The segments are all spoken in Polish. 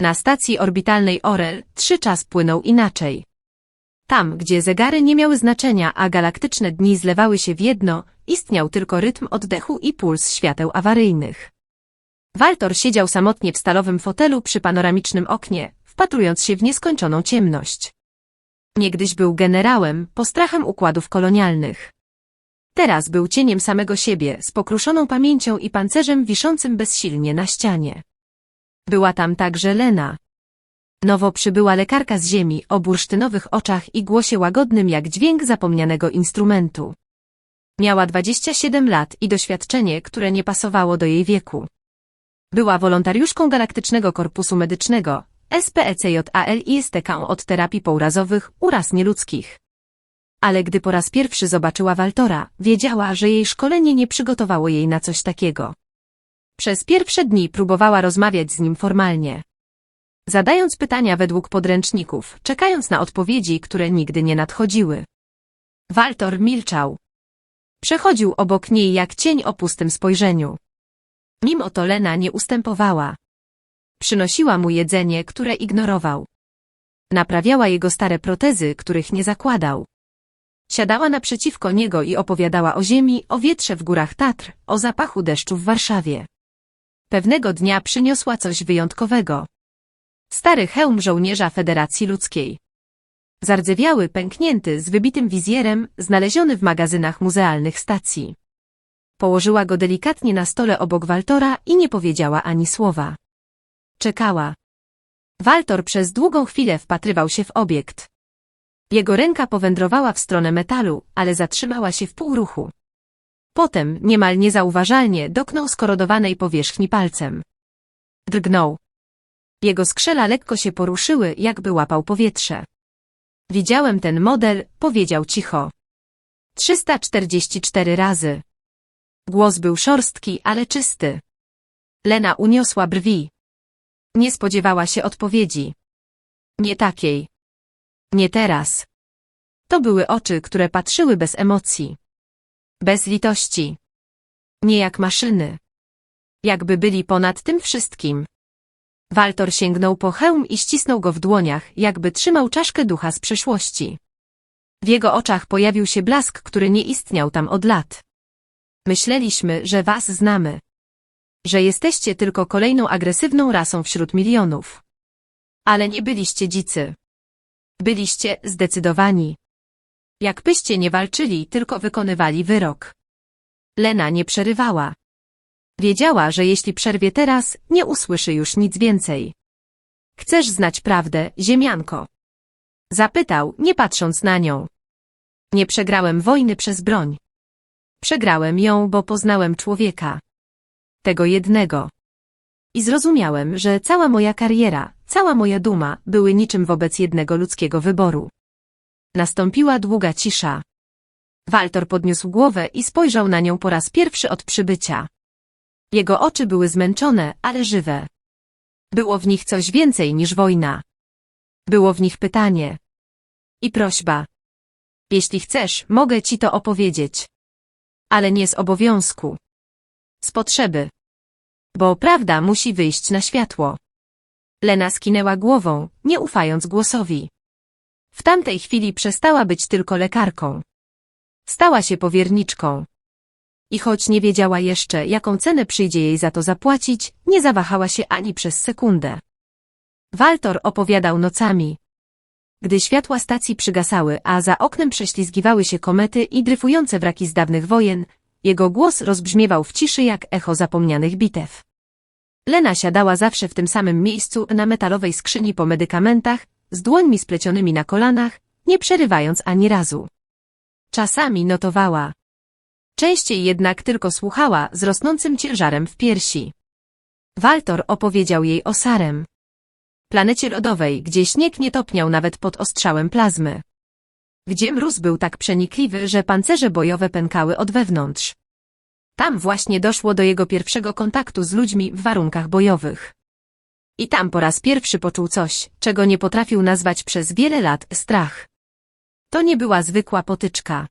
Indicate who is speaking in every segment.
Speaker 1: Na stacji orbitalnej Orel trzy czas płynął inaczej. Tam, gdzie zegary nie miały znaczenia, a galaktyczne dni zlewały się w jedno, istniał tylko rytm oddechu i puls świateł awaryjnych. Waltor siedział samotnie w stalowym fotelu przy panoramicznym oknie, wpatrując się w nieskończoną ciemność. Niegdyś był generałem, postrachem układów kolonialnych. Teraz był cieniem samego siebie, z pokruszoną pamięcią i pancerzem wiszącym bezsilnie na ścianie. Była tam także Lena. Nowo przybyła lekarka z ziemi o bursztynowych oczach i głosie łagodnym jak dźwięk zapomnianego instrumentu. Miała 27 lat i doświadczenie, które nie pasowało do jej wieku. Była wolontariuszką Galaktycznego Korpusu Medycznego, SPECJAL i STK od terapii pourazowych uraz nieludzkich. Ale gdy po raz pierwszy zobaczyła Waltora, wiedziała, że jej szkolenie nie przygotowało jej na coś takiego. Przez pierwsze dni próbowała rozmawiać z nim formalnie. Zadając pytania według podręczników, czekając na odpowiedzi, które nigdy nie nadchodziły. Waltor milczał. Przechodził obok niej jak cień o pustym spojrzeniu. Mimo to Lena nie ustępowała. Przynosiła mu jedzenie, które ignorował. Naprawiała jego stare protezy, których nie zakładał. Siadała naprzeciwko niego i opowiadała o ziemi, o wietrze w górach Tatr, o zapachu deszczu w Warszawie. Pewnego dnia przyniosła coś wyjątkowego. Stary hełm żołnierza Federacji Ludzkiej. Zardzewiały, pęknięty, z wybitym wizjerem, znaleziony w magazynach muzealnych stacji. Położyła go delikatnie na stole obok Waltora i nie powiedziała ani słowa. Czekała. Waltor przez długą chwilę wpatrywał się w obiekt. Jego ręka powędrowała w stronę metalu, ale zatrzymała się w półruchu. Potem, niemal niezauważalnie, doknął skorodowanej powierzchni palcem. Drgnął. Jego skrzela lekko się poruszyły, jakby łapał powietrze. Widziałem ten model, powiedział cicho. 344 razy. Głos był szorstki, ale czysty. Lena uniosła brwi. Nie spodziewała się odpowiedzi. Nie takiej. Nie teraz. To były oczy, które patrzyły bez emocji. Bez litości. Nie jak maszyny. Jakby byli ponad tym wszystkim. Waltor sięgnął po hełm i ścisnął go w dłoniach, jakby trzymał czaszkę ducha z przeszłości. W jego oczach pojawił się blask, który nie istniał tam od lat. Myśleliśmy, że was znamy. Że jesteście tylko kolejną agresywną rasą wśród milionów. Ale nie byliście dzicy. Byliście zdecydowani. Jakbyście nie walczyli, tylko wykonywali wyrok. Lena nie przerywała. Wiedziała, że jeśli przerwie teraz, nie usłyszy już nic więcej. Chcesz znać prawdę, ziemianko? Zapytał, nie patrząc na nią. Nie przegrałem wojny przez broń. Przegrałem ją, bo poznałem człowieka. Tego jednego. I zrozumiałem, że cała moja kariera, cała moja duma były niczym wobec jednego ludzkiego wyboru. Nastąpiła długa cisza. Waltor podniósł głowę i spojrzał na nią po raz pierwszy od przybycia. Jego oczy były zmęczone, ale żywe. Było w nich coś więcej niż wojna. Było w nich pytanie. I prośba. Jeśli chcesz, mogę ci to opowiedzieć. Ale nie z obowiązku. Z potrzeby. Bo prawda musi wyjść na światło. Lena skinęła głową, nie ufając głosowi. W tamtej chwili przestała być tylko lekarką. Stała się powierniczką. I choć nie wiedziała jeszcze, jaką cenę przyjdzie jej za to zapłacić, nie zawahała się ani przez sekundę. Waltor opowiadał nocami. Gdy światła stacji przygasały, a za oknem prześlizgiwały się komety i dryfujące wraki z dawnych wojen, jego głos rozbrzmiewał w ciszy jak echo zapomnianych bitew. Lena siadała zawsze w tym samym miejscu na metalowej skrzyni po medykamentach, z dłońmi splecionymi na kolanach, nie przerywając ani razu. Czasami notowała. Częściej jednak tylko słuchała z rosnącym ciężarem w piersi. Waltor opowiedział jej o Sarem. Planecie lodowej, gdzie śnieg nie topniał nawet pod ostrzałem plazmy. Gdzie mróz był tak przenikliwy, że pancerze bojowe pękały od wewnątrz. Tam właśnie doszło do jego pierwszego kontaktu z ludźmi w warunkach bojowych. I tam po raz pierwszy poczuł coś, czego nie potrafił nazwać przez wiele lat strach. To nie była zwykła potyczka.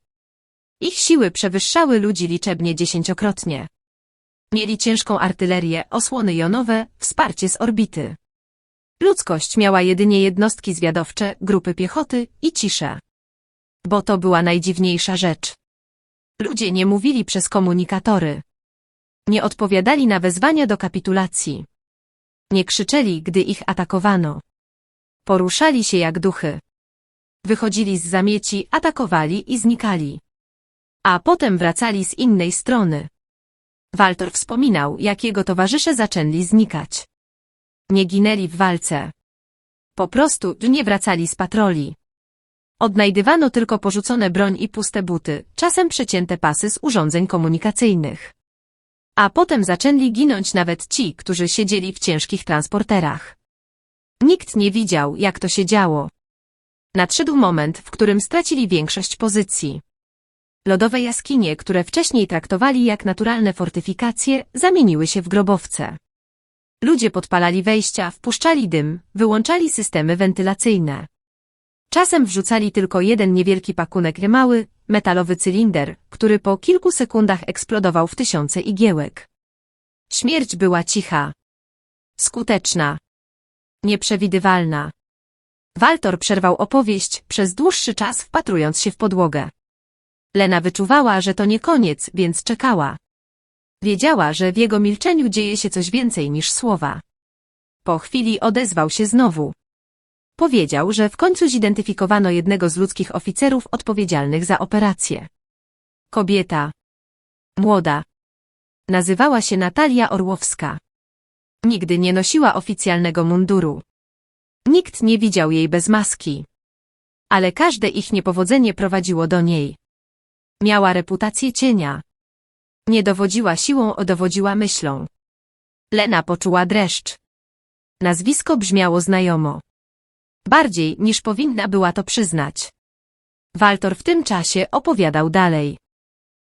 Speaker 1: Ich siły przewyższały ludzi liczebnie dziesięciokrotnie. Mieli ciężką artylerię, osłony jonowe, wsparcie z orbity. Ludzkość miała jedynie jednostki zwiadowcze, grupy piechoty i ciszę. Bo to była najdziwniejsza rzecz. Ludzie nie mówili przez komunikatory. Nie odpowiadali na wezwania do kapitulacji. Nie krzyczeli, gdy ich atakowano. Poruszali się jak duchy. Wychodzili z zamieci, atakowali i znikali. A potem wracali z innej strony. Walter wspominał, jak jego towarzysze zaczęli znikać. Nie ginęli w walce. Po prostu nie wracali z patroli. Odnajdywano tylko porzucone broń i puste buty, czasem przecięte pasy z urządzeń komunikacyjnych. A potem zaczęli ginąć nawet ci, którzy siedzieli w ciężkich transporterach. Nikt nie widział, jak to się działo. Nadszedł moment, w którym stracili większość pozycji. Lodowe jaskinie, które wcześniej traktowali jak naturalne fortyfikacje, zamieniły się w grobowce. Ludzie podpalali wejścia, wpuszczali dym, wyłączali systemy wentylacyjne. Czasem wrzucali tylko jeden niewielki pakunek mały, metalowy cylinder, który po kilku sekundach eksplodował w tysiące igiełek. Śmierć była cicha. Skuteczna. Nieprzewidywalna. Waltor przerwał opowieść, przez dłuższy czas wpatrując się w podłogę. Lena wyczuwała, że to nie koniec, więc czekała. Wiedziała, że w jego milczeniu dzieje się coś więcej niż słowa. Po chwili odezwał się znowu. Powiedział, że w końcu zidentyfikowano jednego z ludzkich oficerów odpowiedzialnych za operację. Kobieta. Młoda. Nazywała się Natalia Orłowska. Nigdy nie nosiła oficjalnego munduru. Nikt nie widział jej bez maski. Ale każde ich niepowodzenie prowadziło do niej. Miała reputację cienia. Nie dowodziła siłą, dowodziła myślą. Lena poczuła dreszcz. Nazwisko brzmiało znajomo. Bardziej niż powinna była to przyznać. Waltor w tym czasie opowiadał dalej.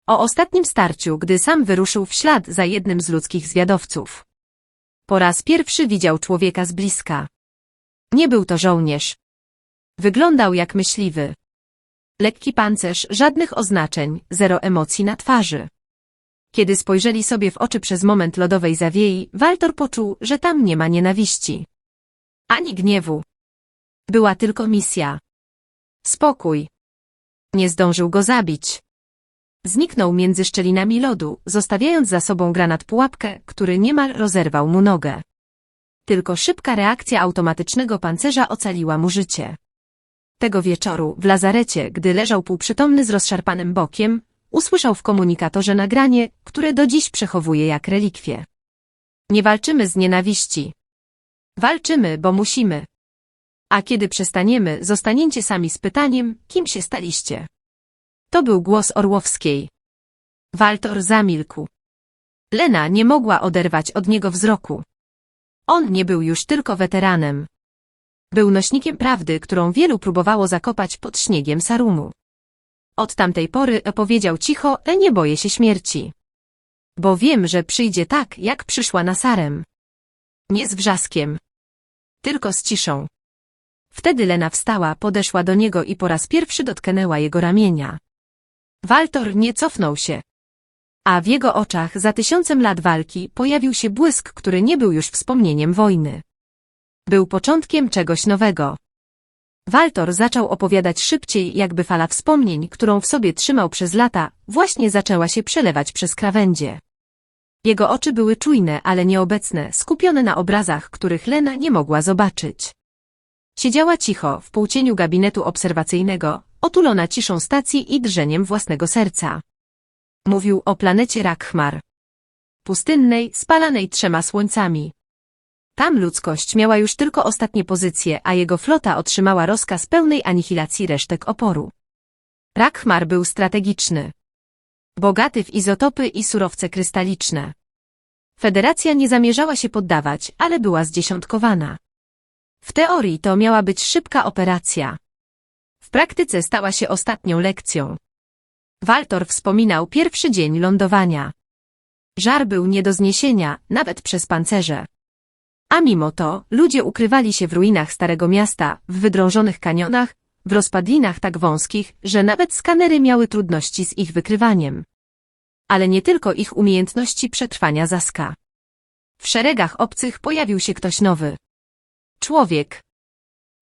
Speaker 1: O ostatnim starciu, gdy sam wyruszył w ślad za jednym z ludzkich zwiadowców. Po raz pierwszy widział człowieka z bliska. Nie był to żołnierz. Wyglądał jak myśliwy. Lekki pancerz, żadnych oznaczeń, zero emocji na twarzy. Kiedy spojrzeli sobie w oczy przez moment lodowej zawiei, Waltor poczuł, że tam nie ma nienawiści. Ani gniewu. Była tylko misja. Spokój. Nie zdążył go zabić. Zniknął między szczelinami lodu, zostawiając za sobą granat pułapkę, który niemal rozerwał mu nogę. Tylko szybka reakcja automatycznego pancerza ocaliła mu życie. Tego wieczoru, w lazarecie, gdy leżał półprzytomny z rozszarpanym bokiem, usłyszał w komunikatorze nagranie, które do dziś przechowuje jak relikwie. Nie walczymy z nienawiści. Walczymy, bo musimy. A kiedy przestaniemy, zostaniecie sami z pytaniem, kim się staliście. To był głos Orłowskiej. Waltor zamilkł. Lena nie mogła oderwać od niego wzroku. On nie był już tylko weteranem. Był nośnikiem prawdy, którą wielu próbowało zakopać pod śniegiem Sarumu. Od tamtej pory powiedział cicho, e nie boję się śmierci. Bo wiem, że przyjdzie tak, jak przyszła na Sarem. Nie z wrzaskiem. Tylko z ciszą. Wtedy Lena wstała, podeszła do niego i po raz pierwszy dotknęła jego ramienia. Waltor nie cofnął się. A w jego oczach za tysiącem lat walki pojawił się błysk, który nie był już wspomnieniem wojny. Był początkiem czegoś nowego. Waltor zaczął opowiadać szybciej, jakby fala wspomnień, którą w sobie trzymał przez lata, właśnie zaczęła się przelewać przez krawędzie. Jego oczy były czujne, ale nieobecne, skupione na obrazach, których Lena nie mogła zobaczyć. Siedziała cicho, w półcieniu gabinetu obserwacyjnego, otulona ciszą stacji i drżeniem własnego serca. Mówił o planecie Rakhmar. Pustynnej, spalanej trzema słońcami. Tam ludzkość miała już tylko ostatnie pozycje, a jego flota otrzymała rozkaz pełnej anihilacji resztek oporu. Rakhmar był strategiczny. Bogaty w izotopy i surowce krystaliczne. Federacja nie zamierzała się poddawać, ale była zdziesiątkowana. W teorii to miała być szybka operacja. W praktyce stała się ostatnią lekcją. Waltor wspominał pierwszy dzień lądowania. Żar był nie do zniesienia, nawet przez pancerze. A mimo to, ludzie ukrywali się w ruinach Starego Miasta, w wydrążonych kanionach, w rozpadlinach tak wąskich, że nawet skanery miały trudności z ich wykrywaniem. Ale nie tylko ich umiejętności przetrwania zaska. W szeregach obcych pojawił się ktoś nowy. Człowiek.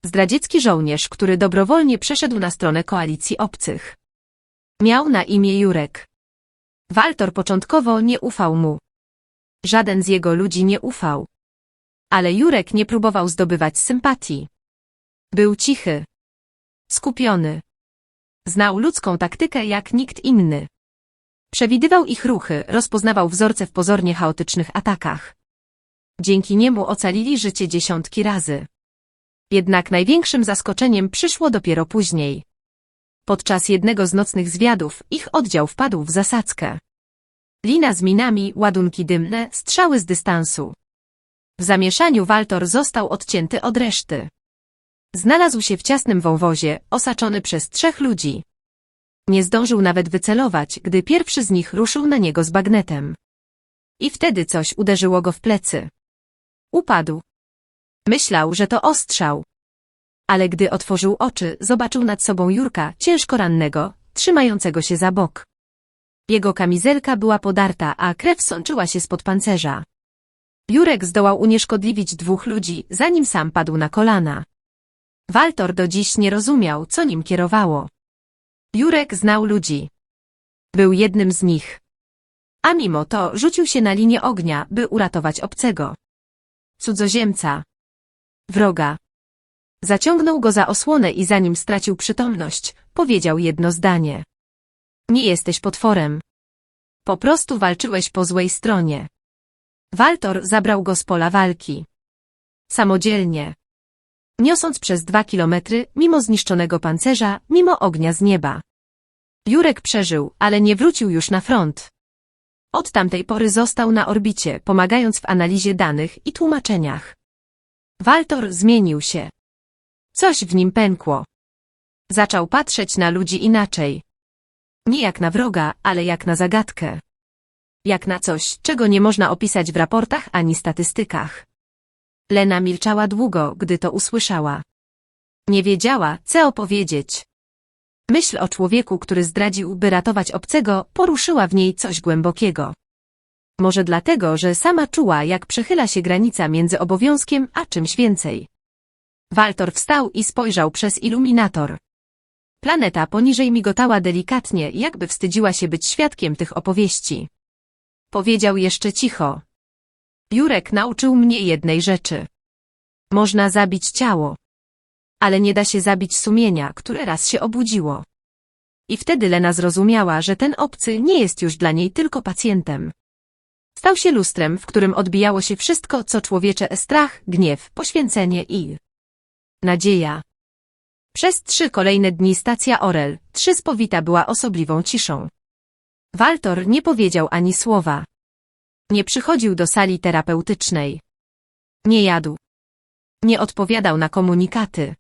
Speaker 1: Zdradziecki żołnierz, który dobrowolnie przeszedł na stronę koalicji obcych. Miał na imię Jurek. Waltor początkowo nie ufał mu. Żaden z jego ludzi nie ufał. Ale Jurek nie próbował zdobywać sympatii. Był cichy. Skupiony. Znał ludzką taktykę jak nikt inny. Przewidywał ich ruchy, rozpoznawał wzorce w pozornie chaotycznych atakach. Dzięki niemu ocalili życie dziesiątki razy. Jednak największym zaskoczeniem przyszło dopiero później. Podczas jednego z nocnych zwiadów ich oddział wpadł w zasadzkę. Lina z minami, ładunki dymne, strzały z dystansu. W zamieszaniu Waltor został odcięty od reszty. Znalazł się w ciasnym wąwozie, osaczony przez trzech ludzi. Nie zdążył nawet wycelować, gdy pierwszy z nich ruszył na niego z bagnetem. I wtedy coś uderzyło go w plecy. Upadł. Myślał, że to ostrzał. Ale gdy otworzył oczy, zobaczył nad sobą Jurka, ciężko rannego, trzymającego się za bok. Jego kamizelka była podarta, a krew sączyła się spod pancerza. Jurek zdołał unieszkodliwić dwóch ludzi, zanim sam padł na kolana. Waltor do dziś nie rozumiał, co nim kierowało. Jurek znał ludzi. Był jednym z nich. A mimo to rzucił się na linię ognia, by uratować obcego. Cudzoziemca. Wroga. Zaciągnął go za osłonę i zanim stracił przytomność, powiedział jedno zdanie. Nie jesteś potworem. Po prostu walczyłeś po złej stronie. Waltor zabrał go z pola walki. Samodzielnie. Niosąc przez dwa kilometry, mimo zniszczonego pancerza, mimo ognia z nieba. Jurek przeżył, ale nie wrócił już na front. Od tamtej pory został na orbicie, pomagając w analizie danych i tłumaczeniach. Waltor zmienił się. Coś w nim pękło. Zaczął patrzeć na ludzi inaczej. Nie jak na wroga, ale jak na zagadkę. Jak na coś, czego nie można opisać w raportach ani statystykach. Lena milczała długo, gdy to usłyszała. Nie wiedziała, co opowiedzieć. Myśl o człowieku, który zdradził, by ratować obcego, poruszyła w niej coś głębokiego. Może dlatego, że sama czuła, jak przechyla się granica między obowiązkiem a czymś więcej. Waltor wstał i spojrzał przez iluminator. Planeta poniżej migotała delikatnie, jakby wstydziła się być świadkiem tych opowieści. Powiedział jeszcze cicho. Jurek nauczył mnie jednej rzeczy. Można zabić ciało. Ale nie da się zabić sumienia, które raz się obudziło. I wtedy Lena zrozumiała, że ten obcy nie jest już dla niej tylko pacjentem. Stał się lustrem, w którym odbijało się wszystko, co człowiecze strach, gniew, poświęcenie i nadzieja. Przez trzy kolejne dni stacja Orel, trzy spowita była osobliwą ciszą. Waltor nie powiedział ani słowa. Nie przychodził do sali terapeutycznej. Nie jadł. Nie odpowiadał na komunikaty.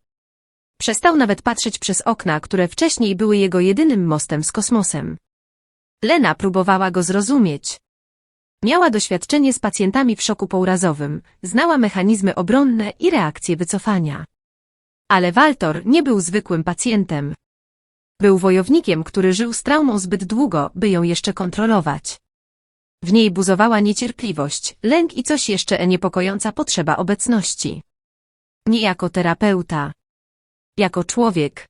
Speaker 1: Przestał nawet patrzeć przez okna, które wcześniej były jego jedynym mostem z kosmosem. Lena próbowała go zrozumieć. Miała doświadczenie z pacjentami w szoku pourazowym, znała mechanizmy obronne i reakcje wycofania. Ale Waltor nie był zwykłym pacjentem. Był wojownikiem, który żył z traumą zbyt długo, by ją jeszcze kontrolować. W niej buzowała niecierpliwość, lęk i coś jeszcze niepokojąca potrzeba obecności. Nie jako terapeuta. Jako człowiek.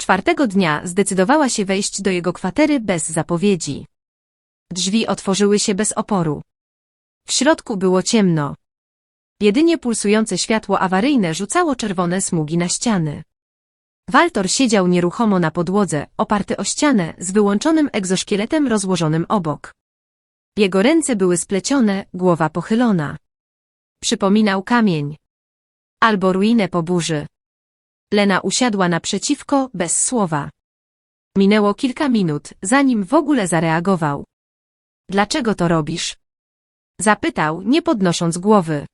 Speaker 1: Czwartego dnia zdecydowała się wejść do jego kwatery bez zapowiedzi. Drzwi otworzyły się bez oporu. W środku było ciemno. Jedynie pulsujące światło awaryjne rzucało czerwone smugi na ściany. Waltor siedział nieruchomo na podłodze, oparty o ścianę, z wyłączonym egzoszkieletem rozłożonym obok. Jego ręce były splecione, głowa pochylona. Przypominał kamień. Albo ruinę po burzy. Lena usiadła naprzeciwko, bez słowa. Minęło kilka minut, zanim w ogóle zareagował. Dlaczego to robisz? Zapytał, nie podnosząc głowy.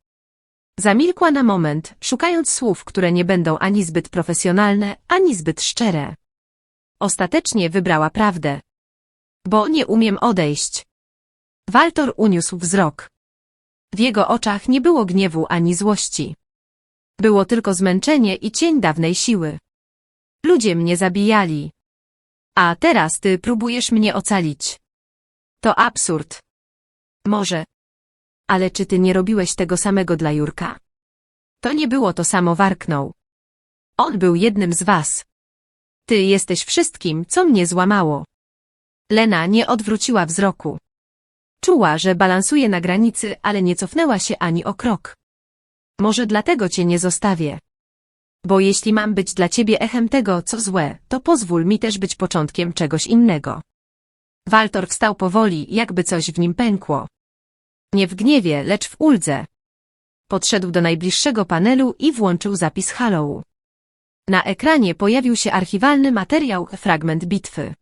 Speaker 1: Zamilkła na moment, szukając słów, które nie będą ani zbyt profesjonalne, ani zbyt szczere. Ostatecznie wybrała prawdę. Bo nie umiem odejść. Waltor uniósł wzrok. W jego oczach nie było gniewu ani złości. Było tylko zmęczenie i cień dawnej siły. Ludzie mnie zabijali. A teraz ty próbujesz mnie ocalić. To absurd. Może. Ale czy ty nie robiłeś tego samego dla Jurka? To nie było to samo warknął. On był jednym z was. Ty jesteś wszystkim, co mnie złamało. Lena nie odwróciła wzroku. Czuła, że balansuje na granicy, ale nie cofnęła się ani o krok. Może dlatego cię nie zostawię. Bo jeśli mam być dla ciebie echem tego, co złe, to pozwól mi też być początkiem czegoś innego. Waltor wstał powoli, jakby coś w nim pękło. Nie w gniewie, lecz w uldze. Podszedł do najbliższego panelu i włączył zapis Hallow. Na ekranie pojawił się archiwalny materiał, fragment bitwy.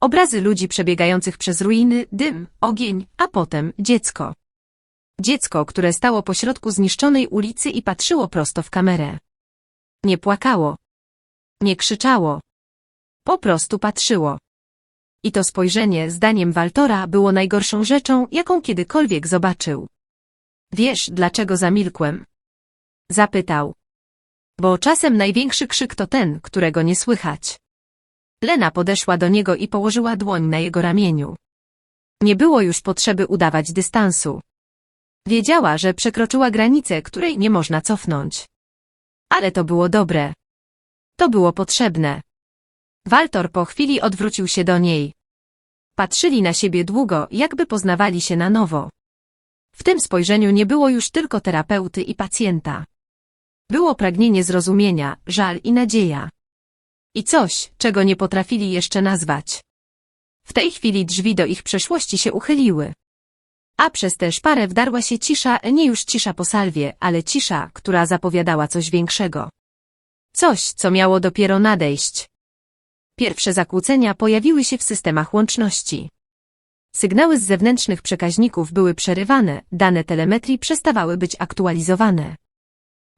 Speaker 1: Obrazy ludzi przebiegających przez ruiny, dym, ogień, a potem dziecko. Dziecko, które stało pośrodku zniszczonej ulicy i patrzyło prosto w kamerę. Nie płakało. Nie krzyczało. Po prostu patrzyło. I to spojrzenie, zdaniem Waltora, było najgorszą rzeczą, jaką kiedykolwiek zobaczył. Wiesz, dlaczego zamilkłem? Zapytał. Bo czasem największy krzyk to ten, którego nie słychać. Lena podeszła do niego i położyła dłoń na jego ramieniu. Nie było już potrzeby udawać dystansu. Wiedziała, że przekroczyła granicę, której nie można cofnąć. Ale to było dobre. To było potrzebne. Waltor po chwili odwrócił się do niej. Patrzyli na siebie długo, jakby poznawali się na nowo. W tym spojrzeniu nie było już tylko terapeuty i pacjenta. Było pragnienie zrozumienia, żal i nadzieja. I coś, czego nie potrafili jeszcze nazwać. W tej chwili drzwi do ich przeszłości się uchyliły. A przez tę szparę wdarła się cisza, nie już cisza po salwie, ale cisza, która zapowiadała coś większego. Coś, co miało dopiero nadejść. Pierwsze zakłócenia pojawiły się w systemach łączności. Sygnały z zewnętrznych przekaźników były przerywane, dane telemetrii przestawały być aktualizowane.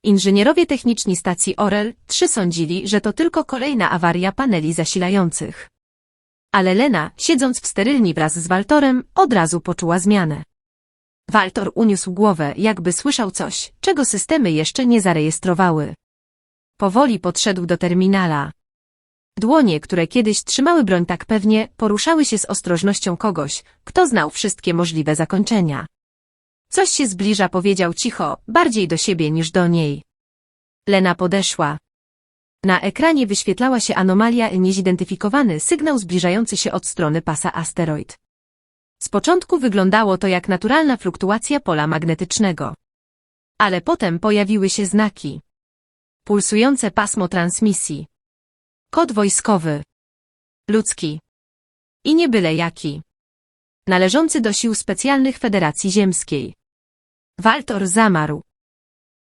Speaker 1: Inżynierowie techniczni stacji Orel 3 sądzili, że to tylko kolejna awaria paneli zasilających. Ale Lena, siedząc w sterylni wraz z Waltorem, od razu poczuła zmianę. Waltor uniósł głowę, jakby słyszał coś, czego systemy jeszcze nie zarejestrowały. Powoli podszedł do terminala. Dłonie, które kiedyś trzymały broń tak pewnie, poruszały się z ostrożnością kogoś, kto znał wszystkie możliwe zakończenia. Coś się zbliża, powiedział cicho, bardziej do siebie niż do niej. Lena podeszła. Na ekranie wyświetlała się anomalia niezidentyfikowany sygnał zbliżający się od strony pasa asteroid. Z początku wyglądało to jak naturalna fluktuacja pola magnetycznego. Ale potem pojawiły się znaki. Pulsujące pasmo transmisji. Kod wojskowy. Ludzki. I nie byle jaki. Należący do sił specjalnych Federacji Ziemskiej. Waltor zamarł.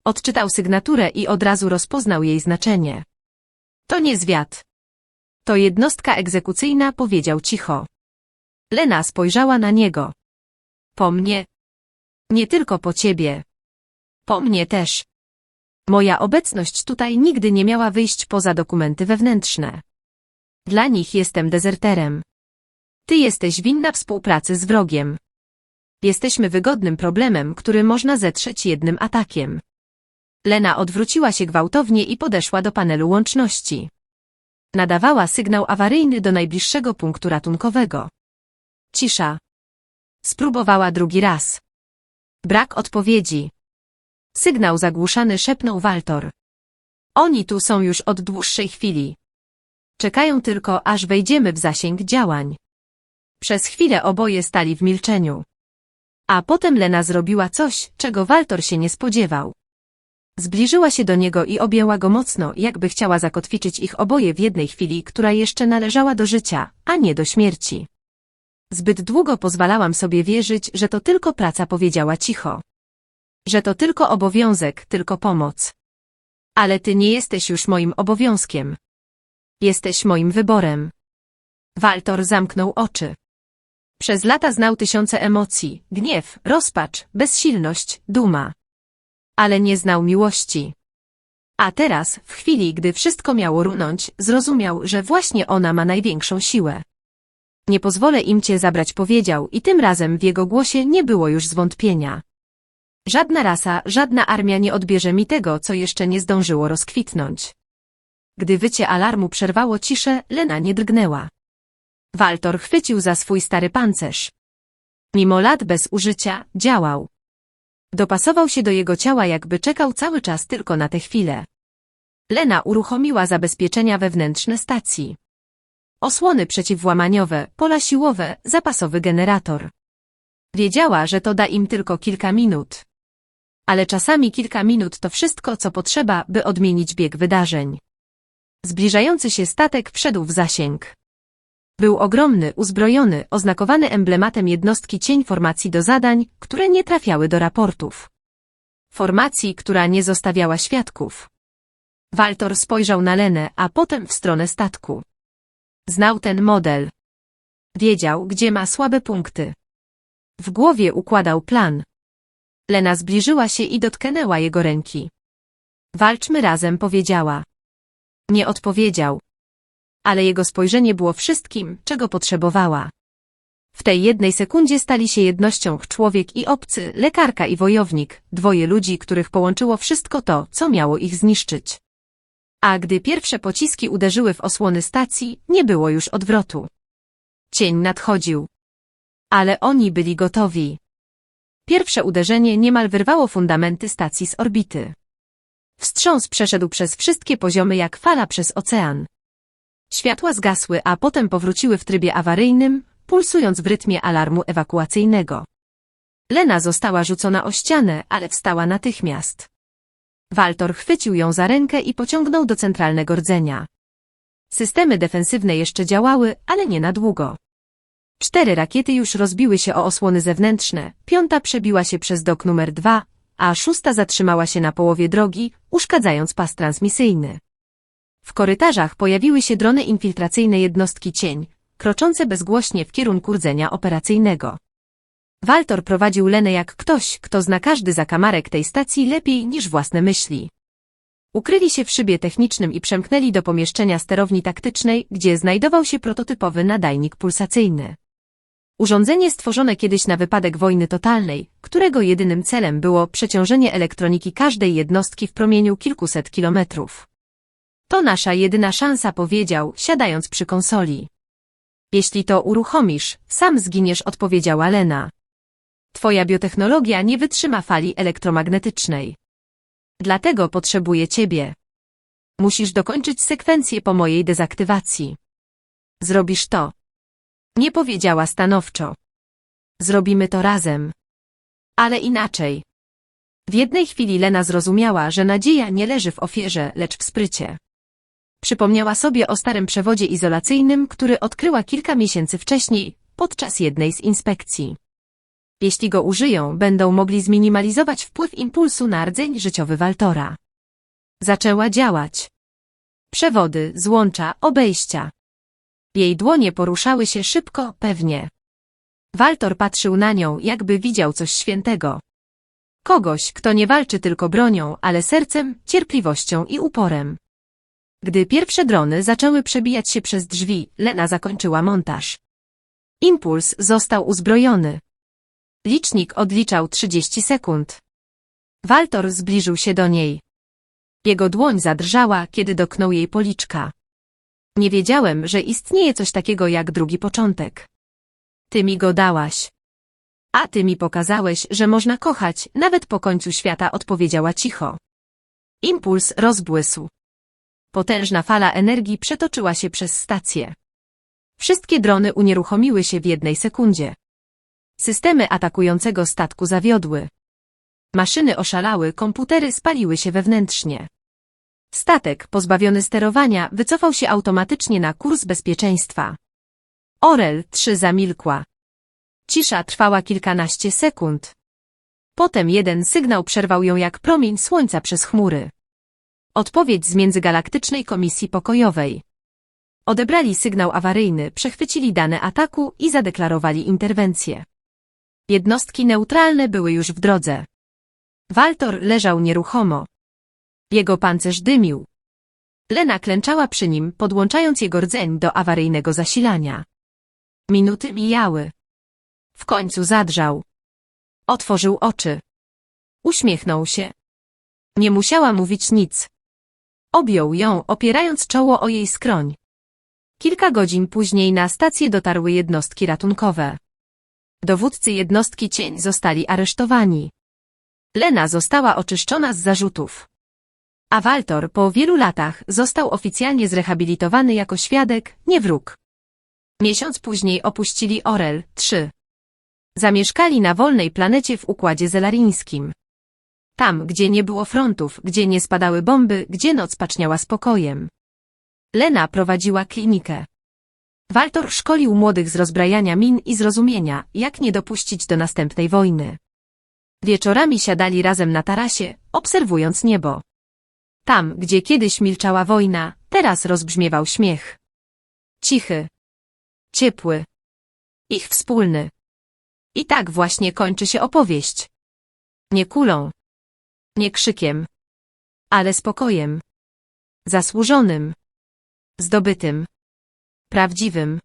Speaker 1: Odczytał sygnaturę i od razu rozpoznał jej znaczenie. To nie zwiat. To jednostka egzekucyjna, powiedział cicho. Lena spojrzała na niego. Po mnie. Nie tylko po ciebie. Po mnie też. Moja obecność tutaj nigdy nie miała wyjść poza dokumenty wewnętrzne. Dla nich jestem dezerterem. Ty jesteś winna współpracy z wrogiem. Jesteśmy wygodnym problemem, który można zetrzeć jednym atakiem. Lena odwróciła się gwałtownie i podeszła do panelu łączności. Nadawała sygnał awaryjny do najbliższego punktu ratunkowego. Cisza. Spróbowała drugi raz. Brak odpowiedzi. Sygnał zagłuszany szepnął Waltor. Oni tu są już od dłuższej chwili. Czekają tylko, aż wejdziemy w zasięg działań. Przez chwilę oboje stali w milczeniu. A potem Lena zrobiła coś, czego Waltor się nie spodziewał. Zbliżyła się do niego i objęła go mocno, jakby chciała zakotwiczyć ich oboje w jednej chwili, która jeszcze należała do życia, a nie do śmierci. Zbyt długo pozwalałam sobie wierzyć, że to tylko praca powiedziała cicho. Że to tylko obowiązek, tylko pomoc. Ale ty nie jesteś już moim obowiązkiem. Jesteś moim wyborem. Waltor zamknął oczy. Przez lata znał tysiące emocji, gniew, rozpacz, bezsilność, duma. Ale nie znał miłości. A teraz, w chwili, gdy wszystko miało runąć, zrozumiał, że właśnie ona ma największą siłę. Nie pozwolę im cię zabrać, powiedział i tym razem w jego głosie nie było już zwątpienia. Żadna rasa, żadna armia nie odbierze mi tego, co jeszcze nie zdążyło rozkwitnąć. Gdy wycie alarmu przerwało ciszę, Lena nie drgnęła. Waltor chwycił za swój stary pancerz. Mimo lat bez użycia, działał. Dopasował się do jego ciała jakby czekał cały czas tylko na tę chwilę. Lena uruchomiła zabezpieczenia wewnętrzne stacji. Osłony przeciwłamaniowe, pola siłowe, zapasowy generator. Wiedziała, że to da im tylko kilka minut. Ale czasami kilka minut to wszystko, co potrzeba, by odmienić bieg wydarzeń. Zbliżający się statek wszedł w zasięg. Był ogromny, uzbrojony, oznakowany emblematem jednostki cień formacji do zadań, które nie trafiały do raportów. Formacji, która nie zostawiała świadków. Waltor spojrzał na Lenę, a potem w stronę statku. Znał ten model. Wiedział, gdzie ma słabe punkty. W głowie układał plan. Lena zbliżyła się i dotknęła jego ręki. Walczmy razem, powiedziała. Nie odpowiedział. Ale jego spojrzenie było wszystkim, czego potrzebowała. W tej jednej sekundzie stali się jednością człowiek i obcy, lekarka i wojownik, dwoje ludzi, których połączyło wszystko to, co miało ich zniszczyć. A gdy pierwsze pociski uderzyły w osłony stacji, nie było już odwrotu. Cień nadchodził. Ale oni byli gotowi. Pierwsze uderzenie niemal wyrwało fundamenty stacji z orbity. Wstrząs przeszedł przez wszystkie poziomy jak fala przez ocean. Światła zgasły, a potem powróciły w trybie awaryjnym, pulsując w rytmie alarmu ewakuacyjnego. Lena została rzucona o ścianę, ale wstała natychmiast. Waltor chwycił ją za rękę i pociągnął do centralnego rdzenia. Systemy defensywne jeszcze działały, ale nie na długo. Cztery rakiety już rozbiły się o osłony zewnętrzne, piąta przebiła się przez dok numer dwa, a szósta zatrzymała się na połowie drogi, uszkadzając pas transmisyjny. W korytarzach pojawiły się drony infiltracyjne jednostki cień, kroczące bezgłośnie w kierunku rdzenia operacyjnego. Waltor prowadził Lenę jak ktoś, kto zna każdy zakamarek tej stacji lepiej niż własne myśli. Ukryli się w szybie technicznym i przemknęli do pomieszczenia sterowni taktycznej, gdzie znajdował się prototypowy nadajnik pulsacyjny. Urządzenie stworzone kiedyś na wypadek wojny totalnej, którego jedynym celem było przeciążenie elektroniki każdej jednostki w promieniu kilkuset kilometrów. To nasza jedyna szansa, powiedział, siadając przy konsoli. Jeśli to uruchomisz, sam zginiesz, odpowiedziała Lena. Twoja biotechnologia nie wytrzyma fali elektromagnetycznej. Dlatego potrzebuję ciebie. Musisz dokończyć sekwencję po mojej dezaktywacji. Zrobisz to. Nie powiedziała stanowczo. Zrobimy to razem. Ale inaczej. W jednej chwili Lena zrozumiała, że nadzieja nie leży w ofierze, lecz w sprycie. Przypomniała sobie o starym przewodzie izolacyjnym, który odkryła kilka miesięcy wcześniej, podczas jednej z inspekcji. Jeśli go użyją, będą mogli zminimalizować wpływ impulsu na rdzeń życiowy Waltora. Zaczęła działać. Przewody, złącza, obejścia. Jej dłonie poruszały się szybko, pewnie. Waltor patrzył na nią, jakby widział coś świętego. Kogoś, kto nie walczy tylko bronią, ale sercem, cierpliwością i uporem. Gdy pierwsze drony zaczęły przebijać się przez drzwi, Lena zakończyła montaż. Impuls został uzbrojony. Licznik odliczał 30 sekund. Waltor zbliżył się do niej. Jego dłoń zadrżała, kiedy doknął jej policzka. Nie wiedziałem, że istnieje coś takiego jak drugi początek. Ty mi go dałaś. A ty mi pokazałeś, że można kochać, nawet po końcu świata odpowiedziała cicho. Impuls rozbłysł. Potężna fala energii przetoczyła się przez stację. Wszystkie drony unieruchomiły się w jednej sekundzie. Systemy atakującego statku zawiodły. Maszyny oszalały, komputery spaliły się wewnętrznie. Statek, pozbawiony sterowania, wycofał się automatycznie na kurs bezpieczeństwa. Orel 3 zamilkła. Cisza trwała kilkanaście sekund. Potem jeden sygnał przerwał ją jak promień słońca przez chmury. Odpowiedź z Międzygalaktycznej Komisji Pokojowej. Odebrali sygnał awaryjny, przechwycili dane ataku i zadeklarowali interwencję. Jednostki neutralne były już w drodze. Waltor leżał nieruchomo. Jego pancerz dymił. Lena klęczała przy nim, podłączając jego rdzeń do awaryjnego zasilania. Minuty mijały. W końcu zadrżał. Otworzył oczy. Uśmiechnął się. Nie musiała mówić nic. Objął ją, opierając czoło o jej skroń. Kilka godzin później na stację dotarły jednostki ratunkowe. Dowódcy jednostki cień zostali aresztowani. Lena została oczyszczona z zarzutów. A Waltor po wielu latach został oficjalnie zrehabilitowany jako świadek, nie wróg. Miesiąc później opuścili Orel 3. Zamieszkali na wolnej planecie w Układzie Zelarińskim. Tam, gdzie nie było frontów, gdzie nie spadały bomby, gdzie noc paczniała spokojem. Lena prowadziła klinikę. Waltor szkolił młodych z rozbrajania min i zrozumienia, jak nie dopuścić do następnej wojny. Wieczorami siadali razem na tarasie, obserwując niebo. Tam, gdzie kiedyś milczała wojna, teraz rozbrzmiewał śmiech. Cichy. Ciepły. Ich wspólny. I tak właśnie kończy się opowieść. Nie kulą. Nie krzykiem. Ale spokojem. Zasłużonym. Zdobytym. Prawdziwym.